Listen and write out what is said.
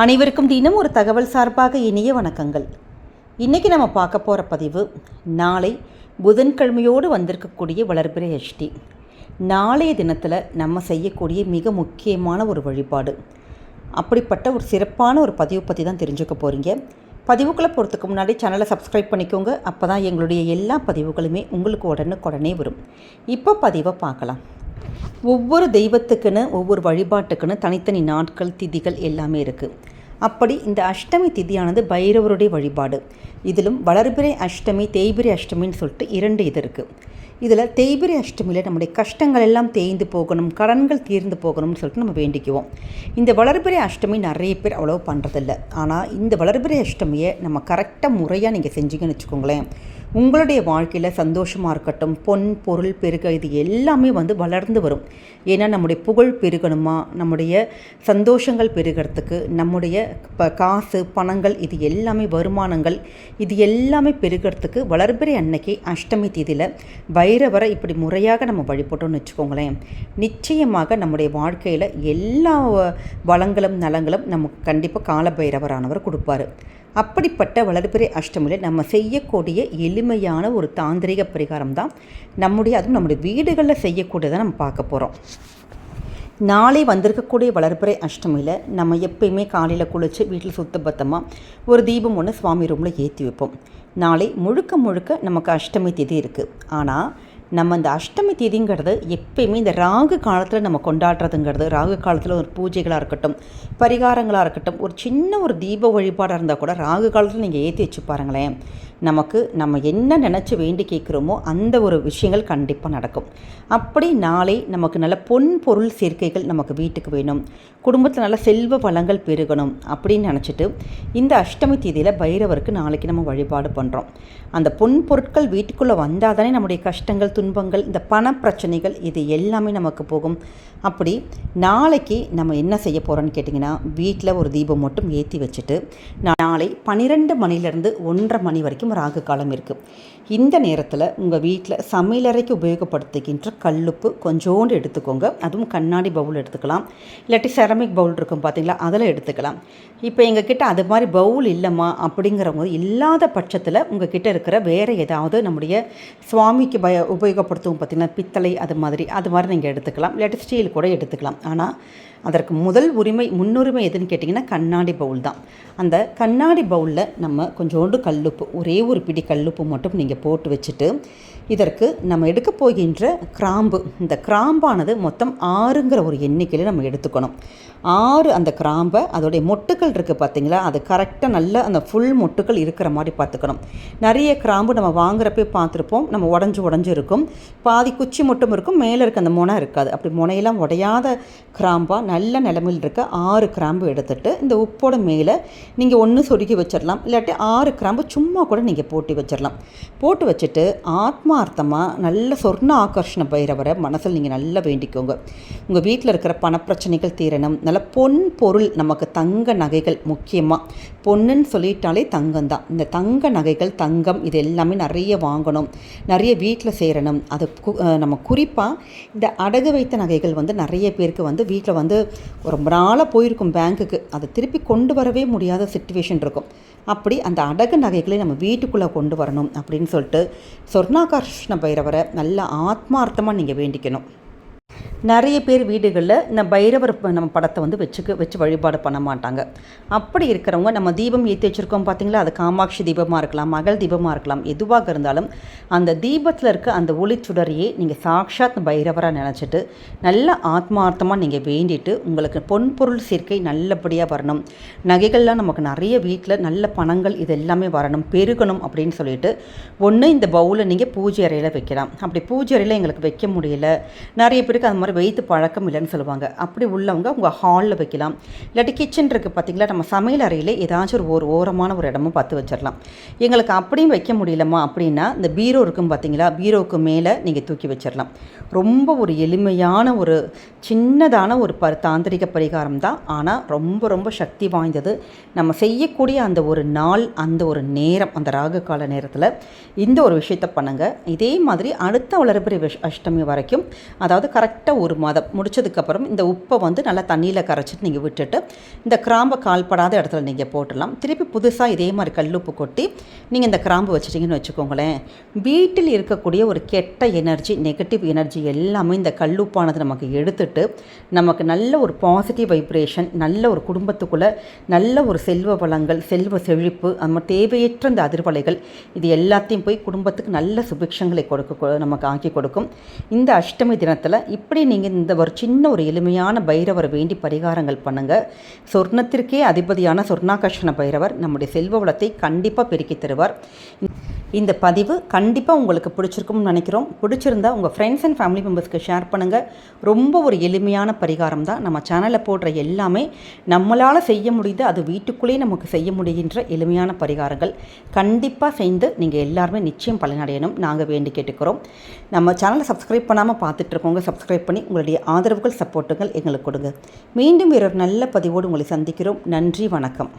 அனைவருக்கும் தினம் ஒரு தகவல் சார்பாக இனிய வணக்கங்கள். இன்றைக்கி நம்ம பார்க்க போகிற பதிவு நாளை புதன்கிழமையோடு வந்திருக்கக்கூடிய வளர்பிறை ஹெச்டி நாளைய தினத்தில் நம்ம செய்யக்கூடிய மிக முக்கியமான ஒரு வழிபாடு. அப்படிப்பட்ட ஒரு சிறப்பான ஒரு பதிவு பற்றி தான் தெரிஞ்சுக்க போகிறீங்க பதிவுக்குள்ளே போகிறதுக்கு முன்னாடி சேனலை சப்ஸ்கிரைப் பண்ணிக்கோங்க. அப்போ தான் எங்களுடைய எல்லா பதிவுகளுமே உங்களுக்கு உடனுக்குடனே வரும். இப்போ பதிவை பார்க்கலாம். ஒவ்வொரு தெய்வத்துக்குன்னு ஒவ்வொரு வழிபாட்டுக்குன்னு தனித்தனி நாட்கள் திதிகள் எல்லாமே இருக்குது அப்படி இந்த அஷ்டமி திதியானது பைரவருடைய வழிபாடு. இதிலும் வளர்பிறை அஷ்டமி தேய்பிரி அஷ்டமின்னு சொல்லிட்டு இரண்டு இது இருக்குது இதில் தேய்பிரி அஷ்டமியில் நம்முடைய கஷ்டங்கள் எல்லாம் தேய்ந்து போகணும் கடன்கள் தீர்ந்து போகணும்னு சொல்லிட்டு நம்ம வேண்டிக்குவோம். இந்த வளர்பிறை அஷ்டமி நிறைய பேர் அவ்வளோ பண்ணுறதில்ல ஆனால் இந்த வளர்பிறை அஷ்டமியை நம்ம கரெக்டாக முறையாக நீங்கள் செஞ்சீங்கன்னு வச்சுக்கோங்களேன். உங்களுடைய வாழ்க்கையில் சந்தோஷமாக இருக்கட்டும் பொன் பொருள் பெருக இது எல்லாமே வந்து வளர்ந்து வரும். ஏன்னா நம்முடைய புகழ் பெருகணுமா? நம்முடைய சந்தோஷங்கள் பெருகிறதுக்கு நம்முடைய இப்போ காசு பணங்கள் இது எல்லாமே வருமானங்கள் இது எல்லாமே பெருகிறதுக்கு வளர்பிறை அன்னைக்கு அஷ்டமி தேதியில் பைரவரை இப்படி முறையாக நம்ம வழிபட்டோம்னு வச்சுக்கோங்களேன். நிச்சயமாக நம்முடைய வாழ்க்கையில் எல்லா வளங்களும் நலங்களும் நமக்கு கண்டிப்பாக கால பைரவரானவர் கொடுப்பாரு. அப்படிப்பட்ட வளர்பிறை அஷ்டமியில் நம்ம செய்யக்கூடிய எளிமையான ஒரு தாந்திரிக பரிகாரம் தான் நம்முடைய அதுவும் நம்முடைய வீடுகளில் செய்யக்கூடியதை நம்ம பார்க்க போகிறோம் நாளை வந்திருக்கக்கூடிய வளர்பிறை அஷ்டமியில் நம்ம எப்பயுமே காலையில் குளித்து வீட்டில் சுத்தபத்தமாக ஒரு தீபம் ஒன்று சுவாமி ரூமில் ஏற்றி வைப்போம். நாளை முழுக்க முழுக்க நமக்கு அஷ்டமி திதி இருக்குது ஆனால் நம்ம இந்த அஷ்டமி திதிங்கிறது எப்பயுமே இந்த ராகு காலத்தில் நம்ம கொண்டாடுறதுங்கிறது. ராகு காலத்தில் ஒரு பூஜைகளாக இருக்கட்டும் பரிகாரங்களாக இருக்கட்டும் ஒரு சின்ன ஒரு தீப வழிபாடாக இருந்தால் கூட ராகு காலத்தில் நீங்கள் ஏற்றி வச்சு பாருங்களேன். நமக்கு நம்ம என்ன நினச்சி வேண்டி கேட்குறோமோ அந்த ஒரு விஷயங்கள் கண்டிப்பாக நடக்கும். அப்படி நாளை நமக்கு நல்ல பொன் பொருள் சேர்க்கைகள் நமக்கு வீட்டுக்கு வேணும். குடும்பத்தில் நல்ல செல்வ வளங்கள் பெருகணும் அப்படின்னு நினச்சிட்டு இந்த அஷ்டமி தேதியில் பைரவருக்கு நாளைக்கு நம்ம வழிபாடு பண்ணுறோம் அந்த பொன் பொருட்கள் வீட்டுக்குள்ளே வந்தால் தானே நம்முடைய கஷ்டங்கள் துன்பங்கள் இந்த பண பிரச்சனைகள் இது எல்லாமே நமக்கு போகும். அப்படி நாளைக்கு நம்ம என்ன செய்ய போகிறோன்னு கேட்டிங்கன்னா வீட்டில் ஒரு தீபம் மட்டும் ஏற்றி வச்சுட்டு நாளை பன்னிரெண்டு மணிலேருந்து ஒன்றரை மணி வரைக்கும் ராகு காலம் இருக்குது இந்த நேரத்தில் உங்கள் வீட்டில் சமையலறைக்கு உபயோகப்படுத்துகின்ற கல்லுப்பு கொஞ்சோண்டு எடுத்துக்கோங்க. அதுவும் கண்ணாடி பவுல் எடுத்துக்கலாம். இல்லாட்டி செரமிக் பவுல் இருக்கும் பார்த்தீங்களா அதில் எடுத்துக்கலாம். இப்போ எங்கக்கிட்ட அது மாதிரி பவுல் இல்லைம்மா அப்படிங்கிறவங்க இல்லாத பட்சத்தில் உங்கள் கிட்டே இருக்கிற வேறு ஏதாவது நம்முடைய சுவாமிக்கு பய உபயோகப்படுத்துவோம் பார்த்தீங்கன்னா பித்தளை அது மாதிரி. அது மாதிரி நீங்கள் எடுத்துக்கலாம். இல்லாட்டி ஸ்டீல் கூட எடுத்துக்கலாம். ஆனால் அதற்கு முதல் உரிமை முன்னுரிமை எதுன்னு கேட்டிங்கன்னா கண்ணாடி பவுல் தான். அந்த கண்ணாடி பவுலில் நம்ம கொஞ்சோண்டு கல்லுப்பு ஒரே ஒரு பிடி கல்லுப்பு மட்டும் நீங்கள் போட்டு வச்சுட்டு இதற்கு நம்ம எடுக்க போகின்ற கிராம்பு. இந்த கிராம்பானது மொத்தம் ஆறுங்கிற ஒரு எண்ணிக்கையில் நம்ம எடுத்துக்கணும். ஆறு அந்த கிராம்பை அதோடைய மொட்டுக்கள் இருக்குது பார்த்தீங்களா அது கரெக்டாக நல்ல அந்த ஃபுல் மொட்டுக்கள் இருக்கிற மாதிரி பார்த்துக்கணும் நிறைய கிராம்பு நம்ம வாங்குறப்பே பார்த்துருப்போம் நம்ம உடஞ்சி உடஞ்சி இருக்கும். பாதி குச்சி மட்டும் இருக்கும். மேலே இருக்க அந்த முனை இருக்காது. அப்படி முனையெல்லாம் உடையாத கிராம்பாக நல்ல நிலமையில் இருக்க ஆறு கிராம்பு எடுத்துட்டு இந்த உப்போட மேலே நீங்கள் ஒன்று சொருகி வச்சிடலாம். இல்லாட்டி ஆறு கிராம்பு சும்மா கூட நீங்கள் போட்டு வச்சிடலாம். போட்டு வச்சுட்டு ஆத்மா ஆத்மார்த்தமாக நல்ல சொர்ண ஆகர்ஷண பைரவரை மனசில் நீங்கள் நல்லா வேண்டிக்கோங்க. உங்கள் வீட்டில் இருக்கிற பணப்பிரச்சனைகள் தீரணும். நல்ல பொன் பொருள் நமக்கு தங்க நகைகள் முக்கியமாக பொண்ணுன்னு சொல்லிட்டாலே தங்கம் தான் இந்த தங்க நகைகள் தங்கம் இது எல்லாமே நிறைய வாங்கணும். நிறைய வீட்டில் சேரணும். அது நம்ம குறிப்பாக இந்த அடகு வைத்த நகைகள் வந்து நிறைய பேருக்கு வந்து வீட்டில் வந்து ரொம்ப நாளாக போயிருக்கும் பேங்க்குக்கு. அதை திருப்பி கொண்டு வரவே முடியாத சுச்சுவேஷன் இருக்கும். அப்படி அந்த அடகு நகைகளை நம்ம வீட்டுக்குள்ளே கொண்டு வரணும் அப்படின்னு சொல்லிட்டு சொர்ணாகர்ஷ்ண பைரவரை நல்ல ஆத்மார்த்தமாக நீங்கள் வேண்டிக்கணும். நிறைய பேர் வீடுகளில் இந்த பைரவர் நம்ம படத்தை வந்து வச்சுக்க வச்சு வழிபாடு பண்ண மாட்டாங்க. அப்படி இருக்கிறவங்க நம்ம தீபம் ஏற்றி வச்சுருக்கோம் பார்த்தீங்களா அது காமாட்சி தீபமாக இருக்கலாம் மகள் தீபமாக இருக்கலாம் எதுவாக இருந்தாலும் அந்த தீபத்தில் இருக்க அந்த ஒளி சுடரையே நீங்கள் சாக்ஷாத் பைரவராக நினச்சிட்டு நல்ல ஆத்மார்த்தமாக நீங்கள் வேண்டிட்டு உங்களுக்கு பொன் பொருள் சேர்க்கை நல்லபடியாக வரணும். நகைகள்லாம் நமக்கு நிறைய வீட்டில் நல்ல பணங்கள் இது எல்லாமே வரணும் பெருகணும் அப்படின்னு சொல்லிட்டு ஒன்று இந்த பவுலை நீங்கள் பூஜை அறையில் வைக்கலாம். அப்படி பூஜை அறையில் எங்களுக்கு வைக்க முடியல. நிறைய பேருக்கு அது மாதிரி வைத்து பழக்கம் இல்லைன்னு சொல்லுவாங்க. அப்படி உள்ளவங்க உங்கள் ஹாலில் வைக்கலாம். இல்லாட்டி கிச்சன் இருக்குது பார்த்திங்களா நம்ம சமையல் அறையில் ஏதாச்சும் ஒரு ஒரு ஓரமான ஒரு இடமும் பார்த்து வச்சிடலாம் எங்களுக்கு அப்படியும் வைக்க முடியலமா அப்படின்னா இந்த பீரோ இருக்கும் பார்த்தீங்களா பீரோவுக்கு மேலே நீங்கள் தூக்கி வச்சிடலாம் ரொம்ப ஒரு எளிமையான ஒரு சின்னதான ஒரு ப தாந்திரிக பரிகாரம் தான். ஆனால் ரொம்ப ரொம்ப சக்தி வாய்ந்தது. நம்ம செய்யக்கூடிய அந்த ஒரு நாள் அந்த ஒரு நேரம் அந்த ராகு கால நேரத்தில் இந்த ஒரு விஷயத்த பண்ணுங்கள் இதே மாதிரி அடுத்த வளர்பிறை அஷ்டமி வரைக்கும் அதாவது கரெக்டாக ஒரு மாதம். முடிச்சதுக்கப்புறம் இந்த உப்பை வந்து நல்லா தண்ணியில் கரைச்சிட்டு நீங்கள் விட்டுட்டு இந்த கிராம்பை கால்படாத இடத்துல நீங்கள் போட்டுடலாம். திருப்பி புதுசாக இதே மாதிரி கல்லுப்பு கொட்டி நீங்கள் இந்த கிராம்பு வச்சிட்டிங்கன்னு வச்சுக்கோங்களேன். வீட்டில் இருக்கக்கூடிய ஒரு கெட்ட எனர்ஜி நெகட்டிவ் எனர்ஜி எல்லாமே இந்த கல்லுப்பானது நமக்கு எடுத்துட்டு நமக்கு நல்ல ஒரு பாசிட்டிவ் வைப்ரேஷன் நல்ல ஒரு குடும்பத்துக்குள்ளே நல்ல ஒரு செல்வ வளங்கள் செல்வ செழிப்பு நம்ம தேவையற்ற இந்த அதிர்வலைகள் இது எல்லாத்தையும் போய் குடும்பத்துக்கு நல்ல சுபிக்ஷங்களை கொடுக்க நமக்கு ஆக்கி கொடுக்கும். இந்த அஷ்டமி தினத்தில் இப்படி நீங்கள் இந்த ஒரு சின்ன ஒரு எளிமையான பைரவர் வேண்டி பரிகாரங்கள் பண்ணுங்கள் சொர்ணத்திற்கே அதிபதியான சொர்ணாகர்ஷண பைரவர் நம்முடைய செல்வ வளத்தை கண்டிப்பாக பெருக்கி தருவார். இந்த பதிவு கண்டிப்பாக உங்களுக்கு பிடிச்சிருக்கும்னு நினைக்கிறோம். பிடிச்சிருந்தா உங்கள் ஃப்ரெண்ட்ஸ் அண்ட் ஃபேமிலி மெம்பர்ஸ்க்கு ஷேர் பண்ணுங்கள் ரொம்ப ஒரு எளிமையான பரிகாரம் தான். நம்ம சேனலில் போடுற எல்லாமே நம்மளால் செய்ய முடியுது. அது வீட்டுக்குள்ளேயே நமக்கு செய்ய முடிகின்ற எளிமையான பரிகாரங்கள். கண்டிப்பாக செய்து நீங்கள் எல்லாருமே நிச்சயம் பலனடையணும். நாங்கள் வேண்டி கேட்டுக்கிறோம். நம்ம சேனலை சப்ஸ்கிரைப் பண்ணாமல் பார்த்துட்ருக்கோங்க சப்ஸ்கிரைப் பண்ணி உங்களுடைய ஆதரவுகள் சப்போர்ட்டுகள் எங்களுக்கு கொடுங்க. மீண்டும் வேறொரு நல்ல பதிவோடு உங்களை சந்திக்கிறோம். நன்றி வணக்கம்.